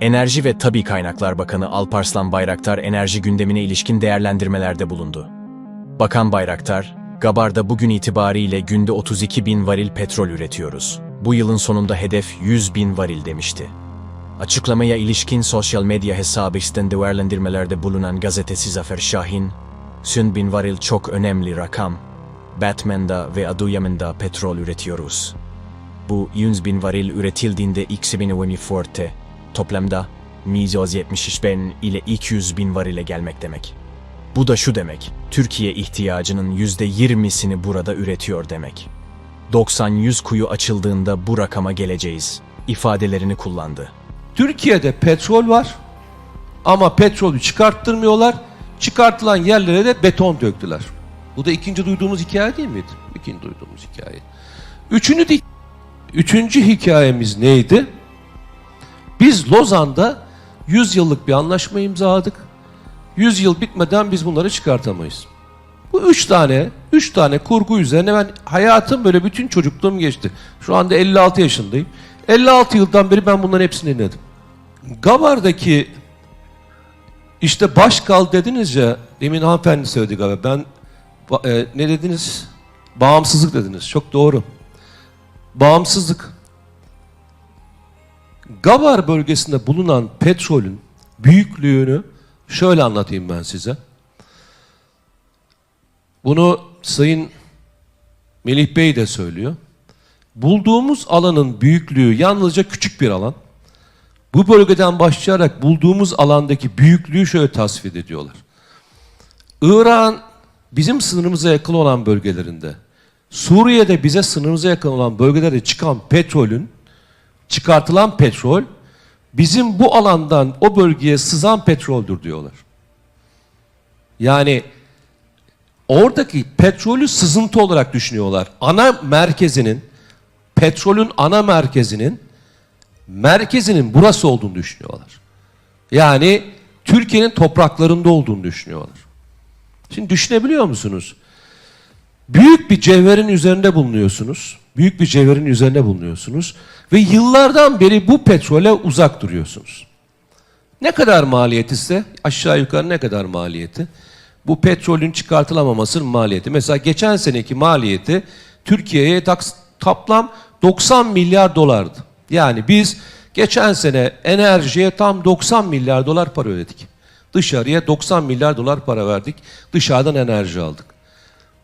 Enerji ve Tabi Kaynaklar Bakanı Alparslan Bayraktar enerji gündemine ilişkin değerlendirmelerde bulundu. Bakan Bayraktar, Gabar'da bugün itibariyle günde 32 bin varil petrol üretiyoruz. Bu yılın sonunda hedef 100 bin varil demişti. Açıklamaya ilişkin sosyal medya hesabı üstten değerlendirmelerde bulunan gazetesi Zafer Şahin, "Sün bin varil çok önemli rakam. Batman'da ve Adıyaman'da petrol üretiyoruz. Bu 100 bin varil üretildiğinde 2024'te toplamda 170 bin ile 200 bin varile gelmek demek. Bu da şu demek, Türkiye ihtiyacının %20'sini burada üretiyor demek. 90-100 kuyu açıldığında bu rakama geleceğiz ifadelerini kullandı. Türkiye'de petrol var ama petrolü çıkarttırmıyorlar. Çıkartılan yerlere de beton döktüler. Bu da ikinci duyduğumuz hikaye değil miydi? İkinci duyduğumuz hikaye. Üçüncü, di- üçüncü hikayemiz neydi? Biz Lozan'da 100 yıllık bir anlaşma imzaladık. 100 yıl bitmeden biz bunları çıkartamayız. Bu üç tane, üç tane kurgu üzerine ben hayatım böyle bütün çocukluğum geçti. Şu anda 56 yaşındayım. 56 yıldan beri ben bunların hepsini dinledim. Gabar'daki işte başkal dediniz ya, demin hanımefendi söyledi galiba. Ben e, ne dediniz? Bağımsızlık dediniz. Çok doğru. Bağımsızlık. Gabar bölgesinde bulunan petrolün büyüklüğünü şöyle anlatayım ben size. Bunu Sayın Melih Bey de söylüyor. Bulduğumuz alanın büyüklüğü yalnızca küçük bir alan. Bu bölgeden başlayarak bulduğumuz alandaki büyüklüğü şöyle tasvir ediyorlar. İran bizim sınırımıza yakın olan bölgelerinde, Suriye'de bize sınırımıza yakın olan bölgelerde çıkan petrolün, çıkartılan petrol, bizim bu alandan o bölgeye sızan petroldür diyorlar. Yani oradaki petrolü sızıntı olarak düşünüyorlar. Ana merkezinin, petrolün ana merkezinin merkezinin burası olduğunu düşünüyorlar. Yani Türkiye'nin topraklarında olduğunu düşünüyorlar. Şimdi düşünebiliyor musunuz? Büyük bir cevherin üzerinde bulunuyorsunuz. Büyük bir cevherin üzerinde bulunuyorsunuz. Ve yıllardan beri bu petrole uzak duruyorsunuz. Ne kadar maliyeti ise aşağı yukarı ne kadar maliyeti? Bu petrolün çıkartılamamasının maliyeti. Mesela geçen seneki maliyeti Türkiye'ye toplam 90 milyar dolardı. Yani biz geçen sene enerjiye tam 90 milyar dolar para ödedik. Dışarıya 90 milyar dolar para verdik. Dışarıdan enerji aldık.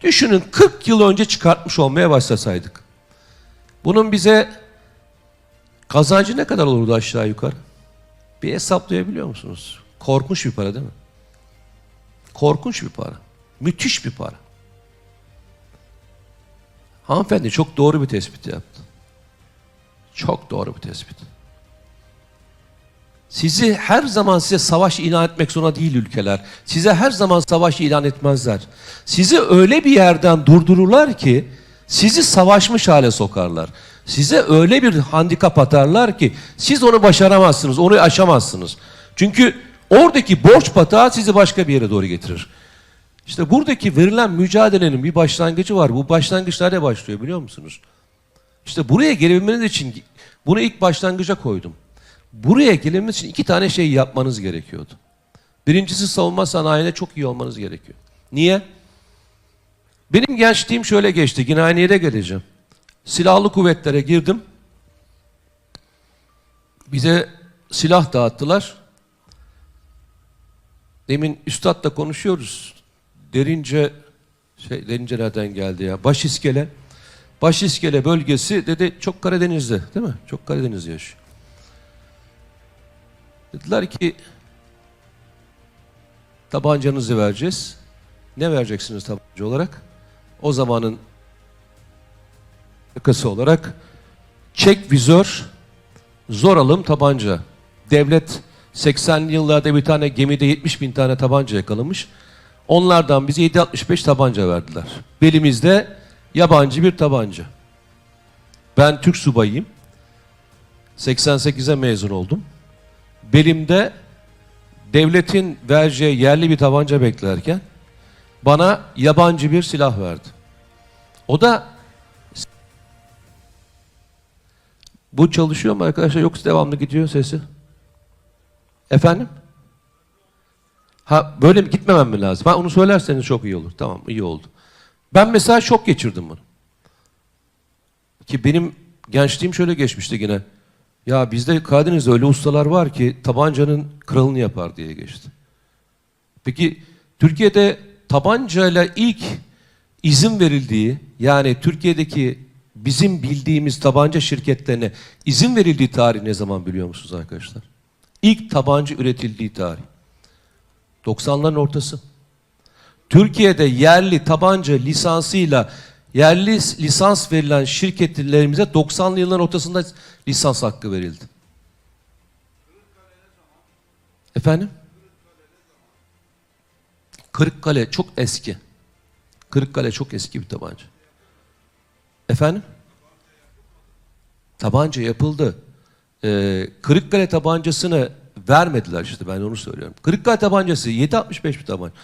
Düşünün 40 yıl önce çıkartmış olmaya başlasaydık. Bunun bize kazancı ne kadar olurdu aşağı yukarı? Bir hesaplayabiliyor musunuz? Korkunç bir para değil mi? Korkunç bir para. Müthiş bir para. Hanımefendi çok doğru bir tespit yaptı. Çok doğru bir tespit. Sizi her zaman size savaş ilan etmek zorunda değil ülkeler. Size her zaman savaş ilan etmezler. Sizi öyle bir yerden durdururlar ki sizi savaşmış hale sokarlar. Size öyle bir handikap atarlar ki siz onu başaramazsınız, onu aşamazsınız. Çünkü oradaki borç batağı sizi başka bir yere doğru getirir. İşte buradaki verilen mücadelenin bir başlangıcı var. Bu başlangıç nerede başlıyor biliyor musunuz? İşte buraya gelebilmeniz için bunu ilk başlangıca koydum. Buraya gelebilmeniz için iki tane şey yapmanız gerekiyordu. Birincisi savunma sanayine çok iyi olmanız gerekiyor. Niye? Benim gençliğim şöyle geçti. Yine geleceğim. Silahlı kuvvetlere girdim. Bize silah dağıttılar. Demin üstadla konuşuyoruz. Derince şey derince nereden geldi ya? Başiskele. Başiskele bölgesi dedi çok Karadeniz'de değil mi? Çok Karadeniz'de yaşıyor. Dediler ki tabancanızı vereceğiz. Ne vereceksiniz tabanca olarak? O zamanın yakası olarak çek vizör, zor alım tabanca. Devlet 80'li yıllarda bir tane gemide 70 bin tane tabanca yakalamış. Onlardan bize 765 tabanca verdiler. Belimizde yabancı bir tabanca. Ben Türk subayıyım. 88'e mezun oldum. Belimde devletin vereceği yerli bir tabanca beklerken bana yabancı bir silah verdi. O da bu çalışıyor mu arkadaşlar yoksa devamlı gidiyor sesi? Efendim? Ha böyle mi gitmemem mi lazım? Ha onu söylerseniz çok iyi olur. Tamam iyi oldu. Ben mesela şok geçirdim bunu. Ki benim gençliğim şöyle geçmişti yine. Ya bizde Karadeniz'de öyle ustalar var ki tabancanın kralını yapar diye geçti. Peki Türkiye'de tabancayla ilk izin verildiği yani Türkiye'deki bizim bildiğimiz tabanca şirketlerine izin verildiği tarih ne zaman biliyor musunuz arkadaşlar? İlk tabanca üretildiği tarih. 90'ların ortası. Türkiye'de yerli tabanca lisansıyla yerli lisans verilen şirketlerimize 90'lı yılların ortasında lisans hakkı verildi. Efendim? Kırıkkale çok eski. Kırıkkale çok eski bir tabanca. Efendim? Tabanca yapıldı. Ee, Kırıkkale tabancasını vermediler işte ben onu söylüyorum. Kırıkkale tabancası 7.65 bir tabanca.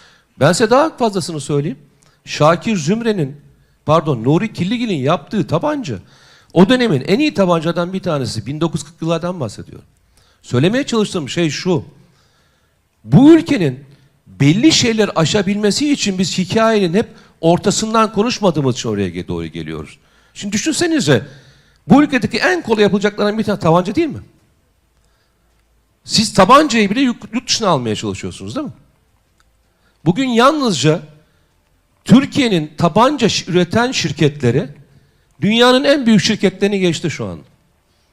Ben size daha fazlasını söyleyeyim. Şakir Zümre'nin pardon Nuri Killigil'in yaptığı tabanca o dönemin en iyi tabancadan bir tanesi 1940 yıllardan bahsediyorum. Söylemeye çalıştığım şey şu. Bu ülkenin belli şeyler aşabilmesi için biz hikayenin hep ortasından konuşmadığımız için oraya doğru geliyoruz. Şimdi düşünsenize bu ülkedeki en kolay yapılacaklardan bir tane tabanca değil mi? Siz tabancayı bile yurt dışına almaya çalışıyorsunuz değil mi? Bugün yalnızca Türkiye'nin tabanca üreten şirketleri dünyanın en büyük şirketlerini geçti şu an.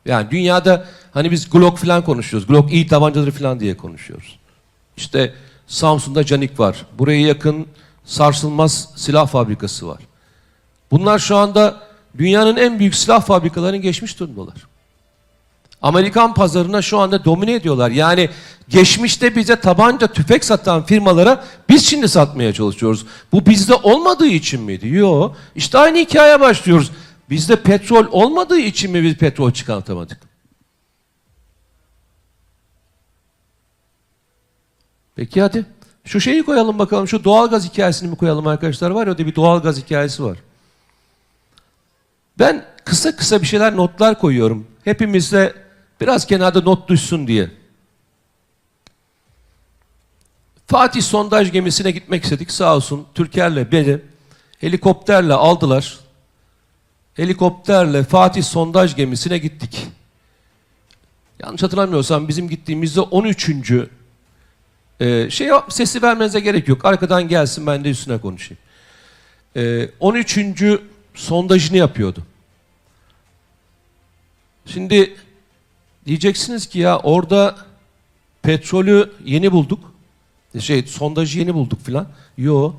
Yani dünyada hani biz Glock falan konuşuyoruz. Glock iyi tabancaları falan diye konuşuyoruz. İşte Samsun'da Canik var. Buraya yakın sarsılmaz silah fabrikası var. Bunlar şu anda dünyanın en büyük silah fabrikalarını geçmiş durumdalar. Amerikan pazarına şu anda domine ediyorlar. Yani geçmişte bize tabanca tüfek satan firmalara biz şimdi satmaya çalışıyoruz. Bu bizde olmadığı için miydi? Yok. İşte aynı hikaye başlıyoruz. Bizde petrol olmadığı için mi biz petrol çıkartamadık? Peki hadi. Şu şeyi koyalım bakalım. Şu doğalgaz hikayesini mi koyalım arkadaşlar? Var ya orada bir doğalgaz hikayesi var. Ben kısa kısa bir şeyler notlar koyuyorum. Hepimizde biraz kenarda not düşsün diye. Fatih sondaj gemisine gitmek istedik sağ olsun. Türker'le beni helikopterle aldılar. Helikopterle Fatih sondaj gemisine gittik. Yanlış hatırlamıyorsam bizim gittiğimizde 13. Ee, şey sesi vermenize gerek yok. Arkadan gelsin ben de üstüne konuşayım. Ee, 13. sondajını yapıyordu. Şimdi diyeceksiniz ki ya orada petrolü yeni bulduk. Şey sondajı yeni bulduk filan. Yo.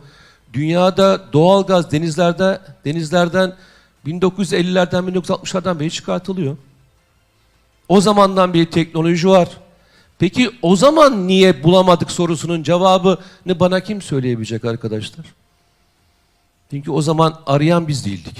Dünyada doğalgaz denizlerde denizlerden 1950'lerden 1960'lardan beri çıkartılıyor. O zamandan bir teknoloji var. Peki o zaman niye bulamadık sorusunun cevabını bana kim söyleyebilecek arkadaşlar? Çünkü o zaman arayan biz değildik.